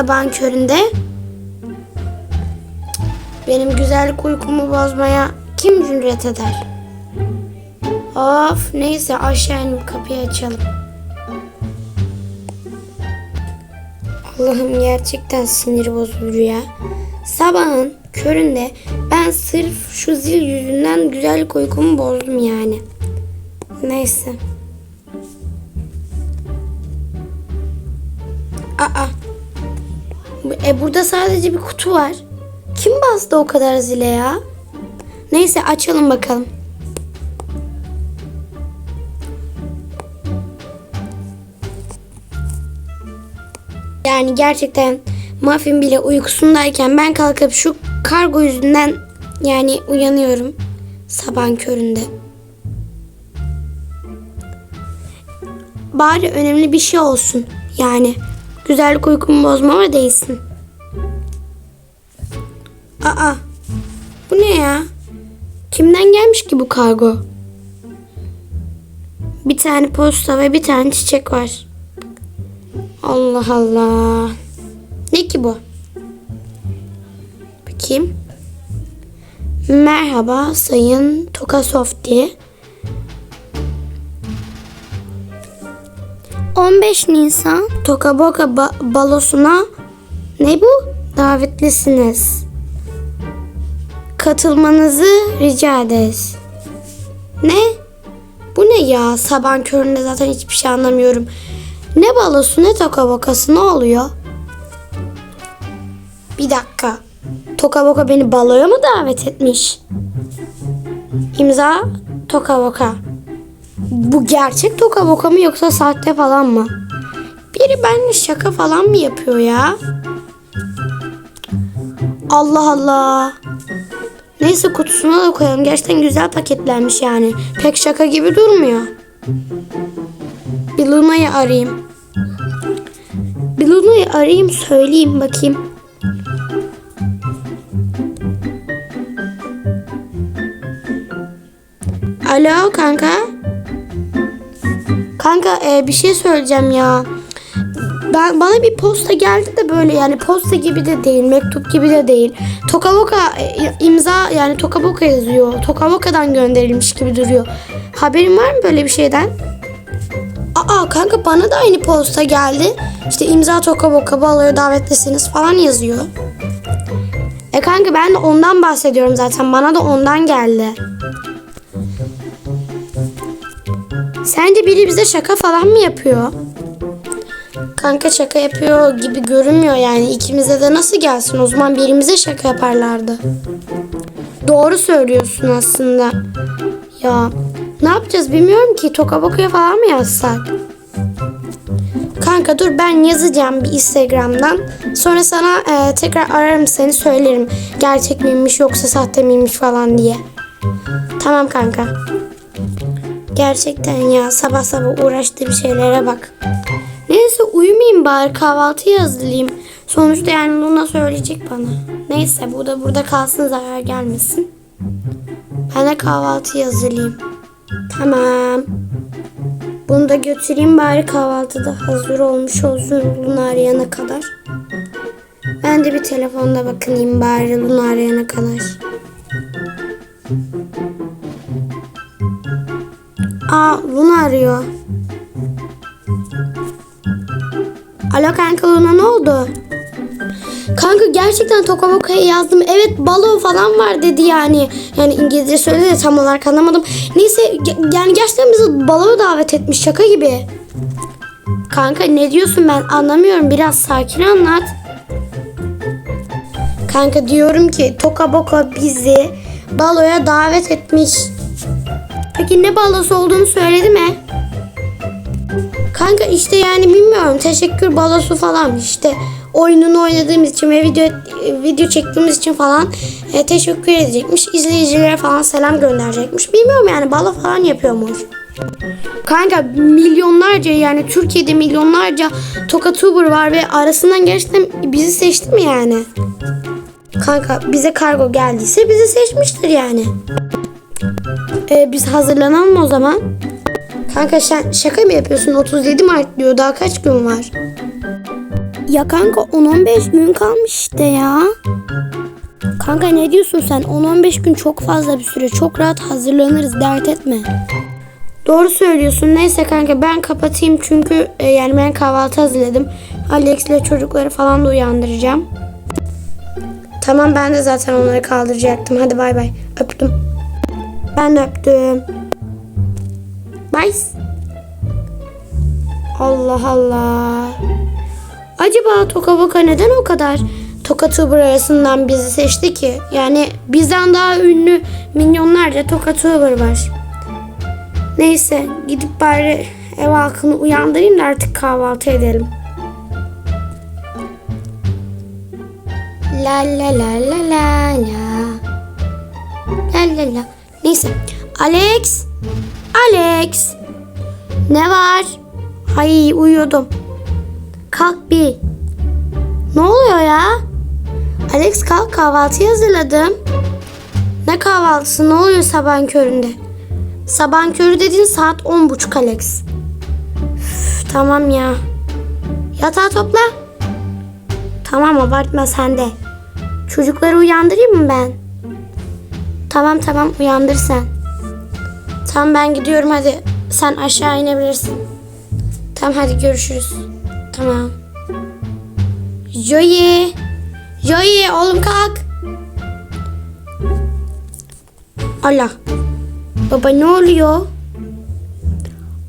sabahın köründe? Benim güzellik uykumu bozmaya kim cüret eder? Of neyse aşağı inip kapıyı açalım. Allah'ım gerçekten sinir bozuluyor ya. Sabahın köründe ben sırf şu zil yüzünden güzellik uykumu bozdum yani. Neyse. Aa. E burada sadece bir kutu var. Kim bastı o kadar zile ya? Neyse açalım bakalım. Yani gerçekten Muffin bile uykusundayken ben kalkıp şu kargo yüzünden yani uyanıyorum sabahın köründe. Bari önemli bir şey olsun. Yani güzellik uykumu bozmama değsin. Aa bu ne ya? Kimden gelmiş ki bu kargo? Bir tane posta ve bir tane çiçek var. Allah Allah. Ne ki bu? Bakayım. Merhaba Sayın Tokasoft diye. 15 Nisan Tokaboka ba- balosuna ne bu? Davetlisiniz. Katılmanızı rica ederiz. Ne? Bu ne ya? Sabah köründe zaten hiçbir şey anlamıyorum. Ne balosu ne tokabokası ne oluyor? Bir dakika. Tokaboka beni baloya mı davet etmiş? İmza Tokaboka. Bu gerçek Tokaboka mı yoksa sahte falan mı? Biri benimle şaka falan mı yapıyor ya? Allah Allah. Neyse kutusuna da koyalım. Gerçekten güzel paketlenmiş yani. Pek şaka gibi durmuyor. Bir Luna'yı arayayım. Bir Luna'yı arayayım söyleyeyim bakayım. Alo kanka. Kanka e, bir şey söyleyeceğim ya. Ben bana bir posta geldi de böyle yani posta gibi de değil, mektup gibi de değil. Tokaboka e, imza yani Tokaboka yazıyor. Tokaboka'dan gönderilmiş gibi duruyor. Haberin var mı böyle bir şeyden? Aa kanka bana da aynı posta geldi. İşte imza Tokaboka baloya davetlisiniz falan yazıyor. E kanka ben de ondan bahsediyorum zaten. Bana da ondan geldi. Sence biri bize şaka falan mı yapıyor? Kanka şaka yapıyor gibi görünmüyor yani. İkimize de nasıl gelsin? O zaman birimize şaka yaparlardı. Doğru söylüyorsun aslında. Ya ne yapacağız bilmiyorum ki. Tokaboka'ya falan mı yazsak? Kanka dur ben yazacağım bir Instagram'dan. Sonra sana e, tekrar ararım seni söylerim. Gerçek miymiş yoksa sahte miymiş falan diye. Tamam kanka. Gerçekten ya sabah sabah uğraştığım şeylere bak. Neyse uyumayayım bari kahvaltı hazırlayayım. Sonuçta yani Luna söyleyecek bana. Neyse bu da burada kalsın zarar gelmesin. Ben de kahvaltı hazırlayayım. Tamam. Bunu da götüreyim bari kahvaltıda hazır olmuş olsun Luna arayana kadar. Ben de bir telefonda bakınayım bari Luna arayana kadar. Aa Luna arıyor. Alo kanka Luna ne oldu? Kanka gerçekten Tokaboka'ya yazdım. Evet balo falan var dedi yani. Yani İngilizce söyledi de tam olarak anlamadım. Neyse yani gerçekten bizi baloya davet etmiş şaka gibi. Kanka ne diyorsun ben anlamıyorum. Biraz sakin anlat. Kanka diyorum ki Tokaboka bizi baloya davet etmiş. Peki ne balosu olduğunu söyledi mi? Kanka işte yani bilmiyorum teşekkür balosu falan işte oyununu oynadığımız için ve video video çektiğimiz için falan e, teşekkür edecekmiş. İzleyicilere falan selam gönderecekmiş. Bilmiyorum yani balo falan yapıyormuş. Kanka milyonlarca yani Türkiye'de milyonlarca Tokatuber var ve arasından gerçekten bizi seçti mi yani? Kanka bize kargo geldiyse bizi seçmiştir yani. Ee, biz hazırlanalım o zaman. Kanka sen şaka mı yapıyorsun? 37 Mart diyor. Daha kaç gün var? Ya kanka 10-15 gün kalmış işte ya. Kanka ne diyorsun sen? 10-15 gün çok fazla bir süre. Çok rahat hazırlanırız. Dert etme. Doğru söylüyorsun. Neyse kanka ben kapatayım çünkü e, yani ben kahvaltı hazırladım. Alex ile çocukları falan da uyandıracağım. Tamam ben de zaten onları kaldıracaktım. Hadi bay bay. Öptüm. Ben de öptüm. Bye. Allah Allah. Acaba Toka Boka neden o kadar Toka Tuber arasından bizi seçti ki? Yani bizden daha ünlü milyonlarca Toka Tuber var. Neyse gidip bari ev halkını uyandırayım da artık kahvaltı edelim. La la la la la la. La la la. Neyse. Alex. Alex. Ne var? Ay uyuyordum. Kalk bir. Ne oluyor ya? Alex kalk kahvaltı hazırladım. Ne kahvaltısı? Ne oluyor sabahın köründe? Sabahın körü dediğin saat on buçuk Alex. Üf, tamam ya. Yatağı topla. Tamam abartma sen de. Çocukları uyandırayım mı ben? Tamam tamam uyandır sen. Tamam ben gidiyorum hadi. Sen aşağı inebilirsin. Tamam hadi görüşürüz. Tamam. Joey. Joey oğlum kalk. Allah. Baba ne oluyor?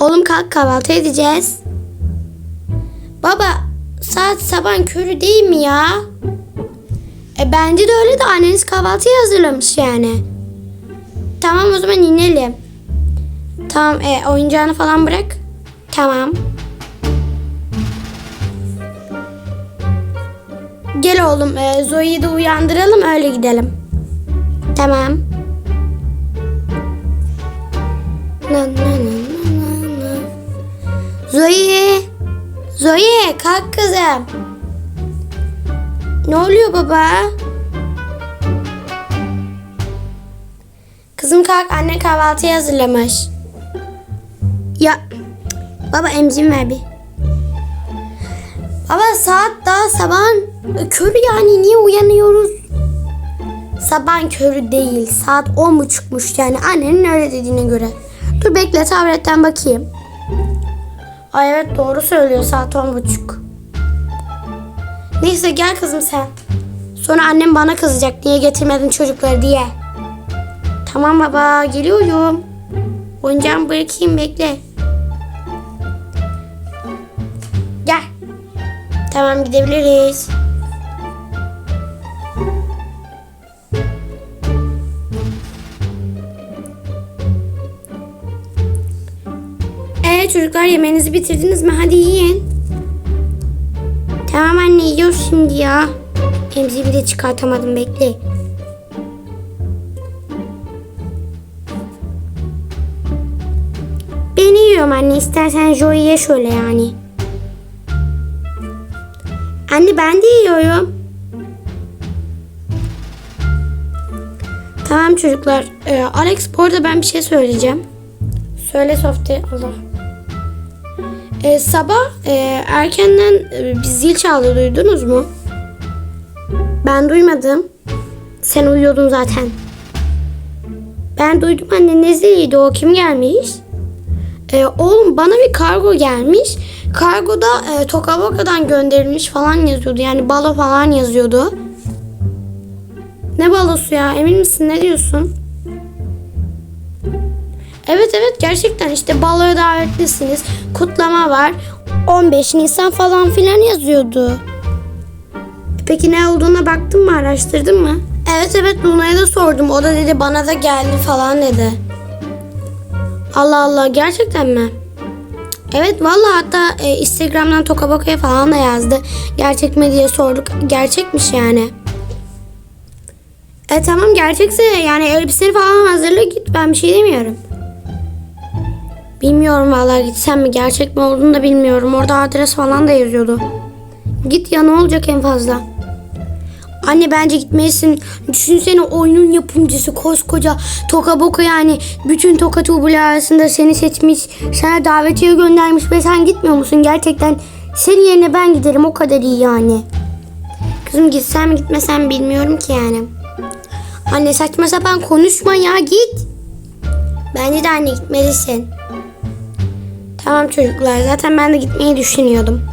Oğlum kalk kahvaltı edeceğiz. Baba saat sabah körü değil mi ya? E bence de öyle de anneniz kahvaltıyı hazırlamış yani. Tamam o zaman inelim. Tamam e, oyuncağını falan bırak. Tamam. Gel oğlum e, Zoe'yi de uyandıralım öyle gidelim. Tamam. Na, na. Zoe. Zoe kalk kızım. Ne oluyor baba? Kızım kalk anne kahvaltıyı hazırlamış. Ya baba emzim ver bir. Baba saat daha sabahın körü yani niye uyanıyoruz? Sabahın körü değil saat on buçukmuş yani annenin öyle dediğine göre. Dur bekle tabletten bakayım. Ay evet doğru söylüyor saat on buçuk. Neyse gel kızım sen. Sonra annem bana kızacak niye getirmedin çocukları diye. Tamam baba geliyorum. Oyuncağımı bırakayım bekle. Gel. Tamam gidebiliriz. Ee çocuklar yemeğinizi bitirdiniz mi? Hadi yiyin. Tamam anne yiyoruz şimdi ya. Emziği bir de çıkartamadım bekle. Ben yiyorum anne istersen Joey ye şöyle yani. Anne ben de yiyorum. Tamam çocuklar. Ee, Alex bu arada ben bir şey söyleyeceğim. Söyle Softy. Allah. Ee, sabah e, erkenden e, bir zil çaldı duydunuz mu? Ben duymadım. Sen uyuyordun zaten. Ben duydum anne ne ziliydi o kim gelmiş? Ee, oğlum bana bir kargo gelmiş. Kargoda e, Tokaboka'dan gönderilmiş falan yazıyordu. Yani balo falan yazıyordu. Ne balosu ya emin misin ne diyorsun? Evet evet gerçekten işte baloya davetlisiniz. Kutlama var. 15 Nisan falan filan yazıyordu. Peki ne olduğuna baktın mı araştırdın mı? Evet evet Luna'ya da sordum. O da dedi bana da geldi falan dedi. Allah Allah gerçekten mi? Evet vallahi hatta e, Instagram'dan Tokaboka'ya falan da yazdı. Gerçek mi diye sorduk. Gerçekmiş yani. E tamam gerçekse yani elbiseni falan hazırla git ben bir şey demiyorum. Bilmiyorum vallahi gitsem mi gerçek mi olduğunu da bilmiyorum. Orada adres falan da yazıyordu. Git ya ne olacak en fazla. Anne bence gitmelisin. Düşünsene oyunun yapımcısı koskoca Toka Boka yani bütün Toka tuğbular arasında seni seçmiş. Sana davetiye göndermiş ve sen gitmiyor musun? Gerçekten senin yerine ben giderim o kadar iyi yani. Kızım gitsem gitmesem bilmiyorum ki yani. Anne saçma sapan konuşma ya git. Bence de anne gitmelisin. Tamam çocuklar zaten ben de gitmeyi düşünüyordum.